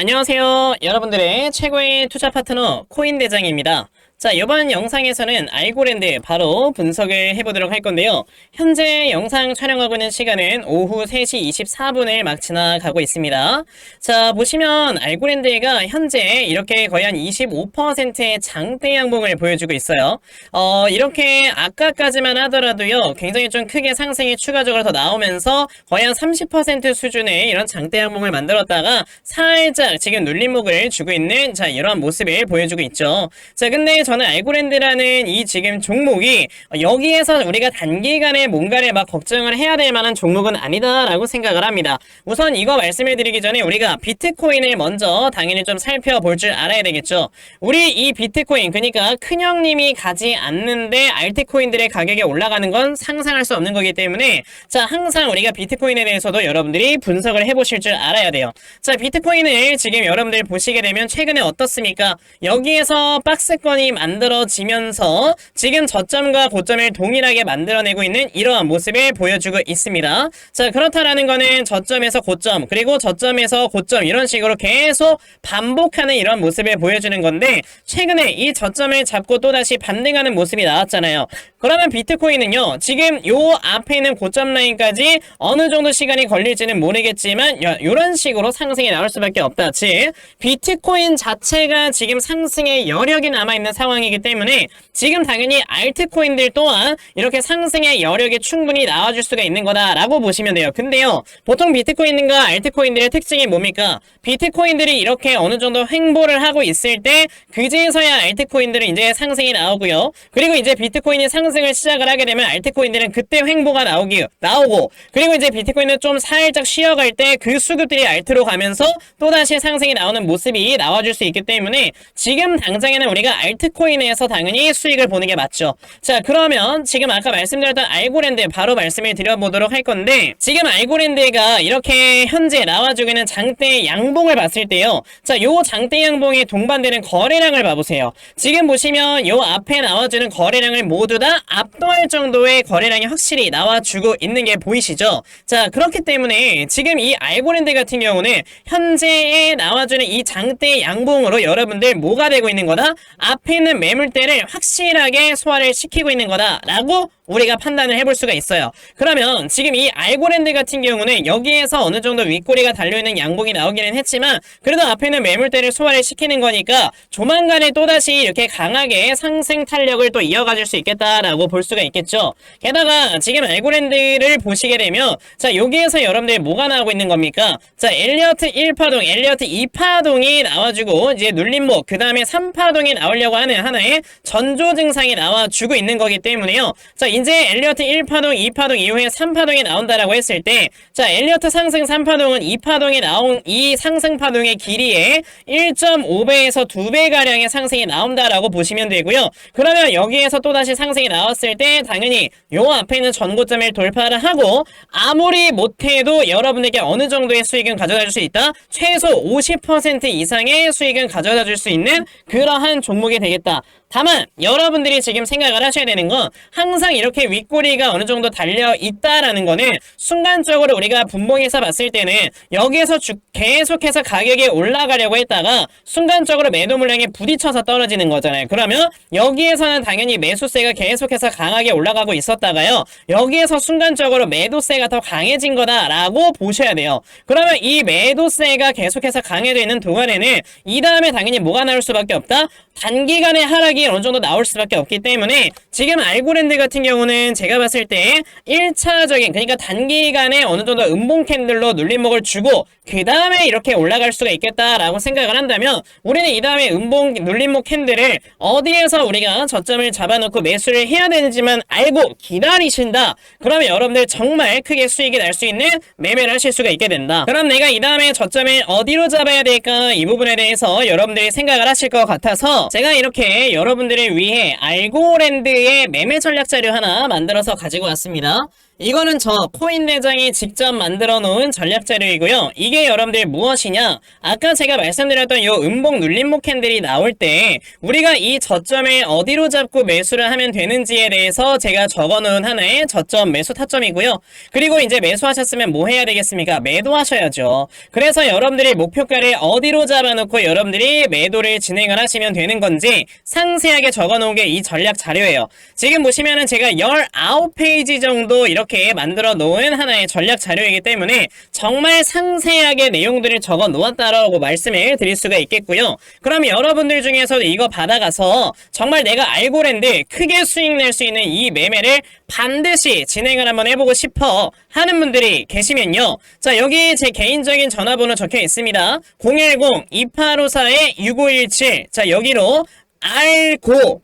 안녕하세요. 여러분들의 최고의 투자 파트너 코인 대장입니다. 자, 이번 영상에서는 알고랜드 바로 분석을 해보도록 할 건데요. 현재 영상 촬영하고 있는 시간은 오후 3시 24분을 막 지나가고 있습니다. 자, 보시면 알고랜드가 현재 이렇게 거의 한 25%의 장대 양봉을 보여주고 있어요. 어, 이렇게 아까까지만 하더라도요, 굉장히 좀 크게 상승이 추가적으로 더 나오면서 거의 한 30% 수준의 이런 장대 양봉을 만들었다가 살짝 지금 눌림목을 주고 있는 자, 이런 모습을 보여주고 있죠. 자, 근데 저는 알고랜드라는 이 지금 종목이 여기에서 우리가 단기간에 뭔가를 막 걱정을 해야 될 만한 종목은 아니다라고 생각을 합니다. 우선 이거 말씀을 드리기 전에 우리가 비트코인을 먼저 당연히 좀 살펴볼 줄 알아야 되겠죠. 우리 이 비트코인 그러니까 큰형님이 가지 않는데 알트코인들의 가격이 올라가는 건 상상할 수 없는 거기 때문에 자 항상 우리가 비트코인에 대해서도 여러분들이 분석을 해보실 줄 알아야 돼요. 자 비트코인을 지금 여러분들 보시게 되면 최근에 어떻습니까? 여기에서 박스권이 만들어지면서 지금 저점과 고점을 동일하게 만들어내고 있는 이러한 모습을 보여주고 있습니다. 자 그렇다라는 거는 저점에서 고점 그리고 저점에서 고점 이런 식으로 계속 반복하는 이런 모습을 보여주는 건데 최근에 이 저점을 잡고 또다시 반등하는 모습이 나왔잖아요. 그러면 비트코인은요 지금 요 앞에 있는 고점 라인까지 어느 정도 시간이 걸릴지는 모르겠지만 요, 요런 식으로 상승이 나올 수밖에 없다. 즉 비트코인 자체가 지금 상승의 여력이 남아있는 상황 이기 때문에 지금 당연히 알트코인들 또한 이렇게 상승의 여력이 충분히 나와줄 수가 있는 거다라고 보시면 돼요. 근데요 보통 비트코인과 알트코인들의 특징이 뭡니까? 비트코인들이 이렇게 어느 정도 횡보를 하고 있을 때 그제서야 알트코인들은 이제 상승이 나오고요. 그리고 이제 비트코인이 상승을 시작을 하게 되면 알트코인들은 그때 횡보가 나오기 나오고 그리고 이제 비트코인은 좀 살짝 쉬어갈 때 그 수급들이 알트로 가면서 또다시 상승이 나오는 모습이 나와줄 수 있기 때문에 지금 당장에는 우리가 알트코인 에서 당연히 수익을 보는 게 맞죠. 자 그러면 지금 아까 말씀드렸던 알고랜드 바로 말씀을 드려보도록 할 건데 지금 알고랜드가 이렇게 현재 나와주고 있는 장대 양봉을 봤을 때요. 자 요 장대 양봉에 동반되는 거래량을 봐보세요. 지금 보시면 요 앞에 나와주는 거래량을 모두 다 압도할 정도의 거래량이 확실히 나와주고 있는 게 보이시죠? 자 그렇기 때문에 지금 이 알고랜드 같은 경우는 현재에 나와주는 이 장대 양봉으로 여러분들 뭐가 되고 있는 거다? 앞에 있는 매물대를 확실하게 소화를 시키고 있는 거다라고 우리가 판단을 해볼 수가 있어요. 그러면 지금 이 알고랜드 같은 경우는 여기에서 어느 정도 윗꼬리가 달려있는 양봉이 나오기는 했지만 그래도 앞에는 매물대를 소화를 시키는 거니까 조만간에 또다시 이렇게 강하게 상승 탄력을 또 이어가줄 수 있겠다라고 볼 수가 있겠죠. 게다가 지금 알고랜드를 보시게 되면 자 여기에서 여러분들 뭐가 나오고 있는 겁니까? 자 엘리어트 1파동, 엘리어트 2파동이 나와주고 이제 눌림목 그 다음에 3파동이 나오려고 하는 하나의 전조 증상이 나와주고 있는 거기 때문에요. 자이 제 엘리어트 1파동, 2파동 이후에 3파동이 나온다라고 했을 때, 자, 엘리어트 상승 3파동은 2파동이 나온 이 상승 파동의 길이에 1.5배에서 2배 가량의 상승이 나온다라고 보시면 되고요. 그러면 여기에서 또다시 상승이 나왔을 때 당연히 요 앞에 있는 전고점을 돌파를 하고 아무리 못해도 여러분에게 어느 정도의 수익은 가져다 줄 수 있다. 최소 50% 이상의 수익은 가져다 줄 수 있는 그러한 종목이 되겠다. 다만 여러분들이 지금 생각을 하셔야 되는 건 항상 이렇게 윗꼬리가 어느 정도 달려 있다라는 거는 순간적으로 우리가 분봉에서 봤을 때는 여기에서 주, 계속해서 가격이 올라가려고 했다가 순간적으로 매도 물량에 부딪혀서 떨어지는 거잖아요. 그러면 여기에서는 당연히 매수세가 계속해서 강하게 올라가고 있었다가요. 여기에서 순간적으로 매도세가 더 강해진 거다라고 보셔야 돼요. 그러면 이 매도세가 계속해서 강해져 는 동안에는 이 다음에 당연히 뭐가 나올 수밖에 없다? 단기간의 하락 이 어느 정도 나올 수밖에 없기 때문에 지금 알고랜드 같은 경우는 제가 봤을 때 1차적인 그러니까 단기간에 어느 정도 음봉 캔들로 눌림목을 주고 그 다음에 이렇게 올라갈 수가 있겠다라고 생각을 한다면 우리는 이 다음에 음봉 눌림목 캔들을 어디에서 우리가 저점을 잡아놓고 매수를 해야 되는지만 알고 기다리신다. 그러면 여러분들 정말 크게 수익이 날 수 있는 매매를 하실 수가 있게 된다. 그럼 내가 이 다음에 저점을 어디로 잡아야 될까 이 부분에 대해서 여러분들이 생각을 하실 것 같아서 제가 이렇게 여러 분들을 위해 알고랜드의 매매 전략 자료 하나 만들어서 가지고 왔습니다. 이거는 저 코인 대장이 직접 만들어 놓은 전략 자료이고요. 이게 여러분들 무엇이냐? 아까 제가 말씀드렸던 요 음봉 눌림목 캔들이 나올 때 우리가 이 저점을 어디로 잡고 매수를 하면 되는지에 대해서 제가 적어 놓은 하나의 저점 매수 타점이고요. 그리고 이제 매수하셨으면 뭐 해야 되겠습니까? 매도하셔야죠. 그래서 여러분들이 목표가를 어디로 잡아놓고 여러분들이 매도를 진행을 하시면 되는 건지 상세하게 적어 놓은 게 이 전략 자료예요. 지금 보시면은 제가 19페이지 정도 이렇게 만들어 놓은 하나의 전략 자료이기 때문에 정말 상세하게 내용들을 적어 놓았다라고 말씀을 드릴 수가 있겠고요. 그럼 여러분들 중에서도 이거 받아가서 정말 내가 알고랜드 크게 수익 낼 수 있는 이 매매를 반드시 진행을 한번 해보고 싶어 하는 분들이 계시면요. 자, 여기 제 개인적인 전화번호 적혀 있습니다. 010-2854-6517. 자, 여기로 알고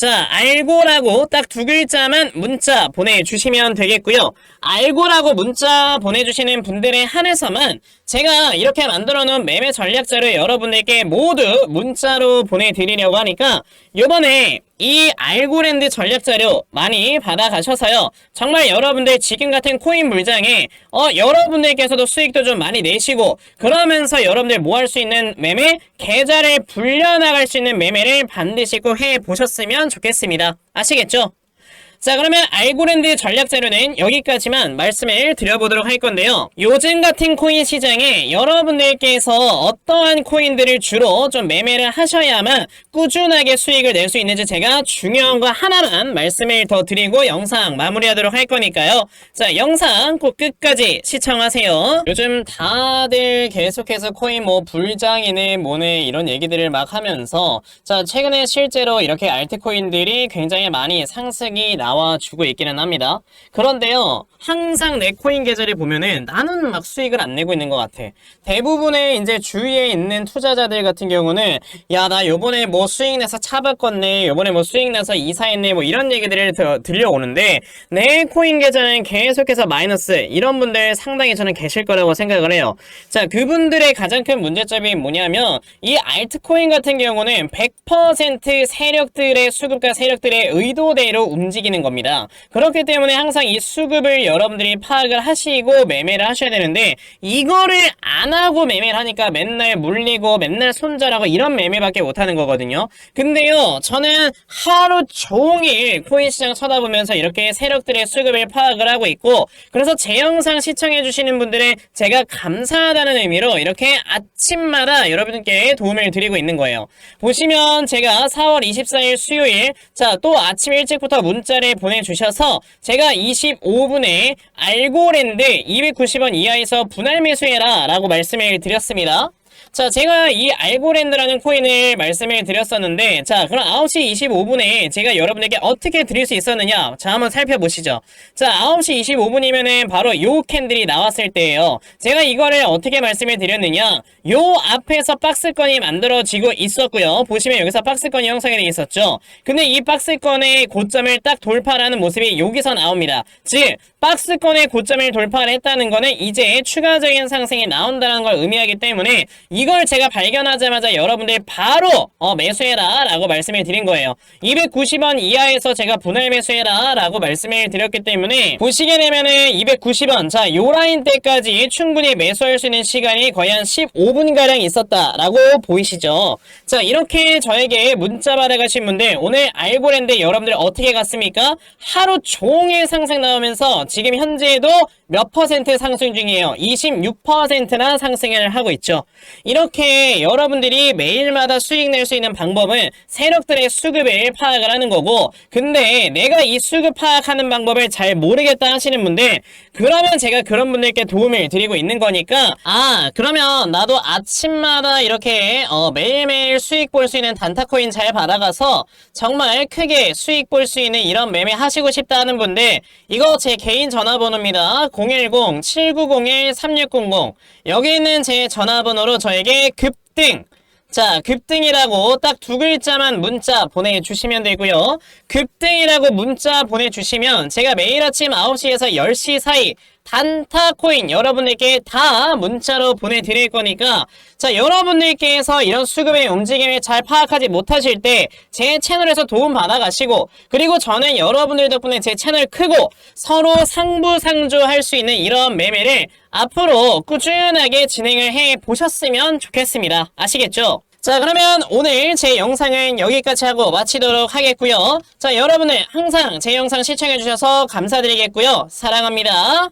자, 알고라고 딱 두 글자만 문자 보내주시면 되겠고요. 알고라고 문자 보내주시는 분들에 한해서만 제가 이렇게 만들어 놓은 매매 전략자를 여러분들께 모두 문자로 보내드리려고 하니까 요번에 이 알고랜드 전략 자료 많이 받아가셔서요. 정말 여러분들 지금 같은 코인 물장에 어 여러분들께서도 수익도 좀 많이 내시고 그러면서 여러분들 뭐 할 수 있는 매매 계좌를 불려나갈 수 있는 매매를 반드시 꼭 해보셨으면 좋겠습니다. 아시겠죠? 자 그러면 알고랜드 전략 자료는 여기까지만 말씀을 드려보도록 할 건데요. 요즘 같은 코인 시장에 여러분들께서 어떠한 코인들을 주로 좀 매매를 하셔야만 꾸준하게 수익을 낼 수 있는지 제가 중요한 거 하나만 말씀을 더 드리고 영상 마무리하도록 할 거니까요. 자 영상 꼭 끝까지 시청하세요. 요즘 다들 계속해서 코인 뭐 불장이네 뭐네 이런 얘기들을 막 하면서 자 최근에 실제로 이렇게 알트코인들이 굉장히 많이 상승이 나 나와주고 있기는 합니다. 그런데요, 항상 내 코인 계좌를 보면은 나는 막 수익을 안 내고 있는 것 같아. 대부분의 이제 주위에 있는 투자자들 같은 경우는 야, 나 요번에 뭐 수익 내서 차 바꿨네, 요번에 뭐 수익 내서 이사했네, 뭐 이런 얘기들을 더 들려오는데 내 코인 계좌는 계속해서 마이너스 이런 분들 상당히 저는 계실 거라고 생각을 해요. 자, 그분들의 가장 큰 문제점이 뭐냐면 이 알트코인 같은 경우는 100% 세력들의 수급과 세력들의 의도대로 움직이는 겁니다. 그렇기 때문에 항상 이 수급을 여러분들이 파악을 하시고 매매를 하셔야 되는데 이거를 안 하고 매매를 하니까 맨날 물리고 맨날 손절하고 이런 매매밖에 못 하는 거거든요. 근데요, 저는 하루 종일 코인 시장 쳐다보면서 이렇게 세력들의 수급을 파악을 하고 있고 그래서 제 영상 시청해 주시는 분들의 제가 감사하다는 의미로 이렇게 아침마다 여러분께 도움을 드리고 있는 거예요. 보시면 제가 4월 24일 수요일 자 또 아침 일찍부터 문자를 보내주셔서 제가 25분에 알고랜드 290원 이하에서 분할 매수해라 라고 말씀을 드렸습니다. 자, 제가 이 알고랜드라는 코인을 말씀을 드렸었는데, 자, 그럼 9시 25분에 제가 여러분에게 어떻게 드릴 수 있었느냐? 자, 한번 살펴보시죠. 자, 9시 25분이면은 바로 요 캔들이 나왔을 때예요. 제가 이거를 어떻게 말씀을 드렸느냐? 요 앞에서 박스권이 만들어지고 있었고요. 보시면 여기서 박스권이 형성이 되어 있었죠. 근데 이 박스권의 고점을 딱 돌파하는 모습이 여기서 나옵니다. 즉, 박스권의 고점을 돌파를 했다는 거는 이제 추가적인 상승이 나온다는 걸 의미하기 때문에 이걸 제가 발견하자마자 여러분들 바로 어, 매수해라 라고 말씀을 드린 거예요. 290원 이하에서 제가 분할 매수해라 라고 말씀을 드렸기 때문에 보시게 되면은 290원 자 요 라인 때까지 충분히 매수할 수 있는 시간이 거의 한 15분가량 있었다 라고 보이시죠? 자 이렇게 저에게 문자 받아가신 분들 오늘 알고랜드 여러분들 어떻게 갔습니까? 하루 종일 상승 나오면서 지금 현재에도 몇 퍼센트 상승 중이에요? 26%나 상승을 하고 있죠. 이렇게 여러분들이 매일마다 수익 낼 수 있는 방법은 세력들의 수급을 파악을 하는 거고 근데 내가 이 수급 파악하는 방법을 잘 모르겠다 하시는 분들 그러면 제가 그런 분들께 도움을 드리고 있는 거니까 아 그러면 나도 아침마다 이렇게 어, 매일매일 수익 볼 수 있는 단타코인 잘 받아가서 정말 크게 수익 볼 수 있는 이런 매매 하시고 싶다 하는 분들 이거 제 개인 전화번호입니다 010-7901-3600 여기 있는 제 전화번호로 저에게 급등 자, 급등이라고 딱 두 글자만 문자 보내주시면 되고요. 급등이라고 문자 보내주시면 제가 매일 아침 9시에서 10시 사이 단타 코인 여러분들께 다 문자로 보내드릴 거니까 자 여러분들께서 이런 수급의 움직임을 잘 파악하지 못하실 때 제 채널에서 도움 받아가시고 그리고 저는 여러분들 덕분에 제 채널 크고 서로 상부상조할 수 있는 이런 매매를 앞으로 꾸준하게 진행을 해 보셨으면 좋겠습니다. 아시겠죠? 자 그러면 오늘 제 영상은 여기까지 하고 마치도록 하겠고요. 자 여러분들 항상 제 영상 시청해주셔서 감사드리겠고요. 사랑합니다.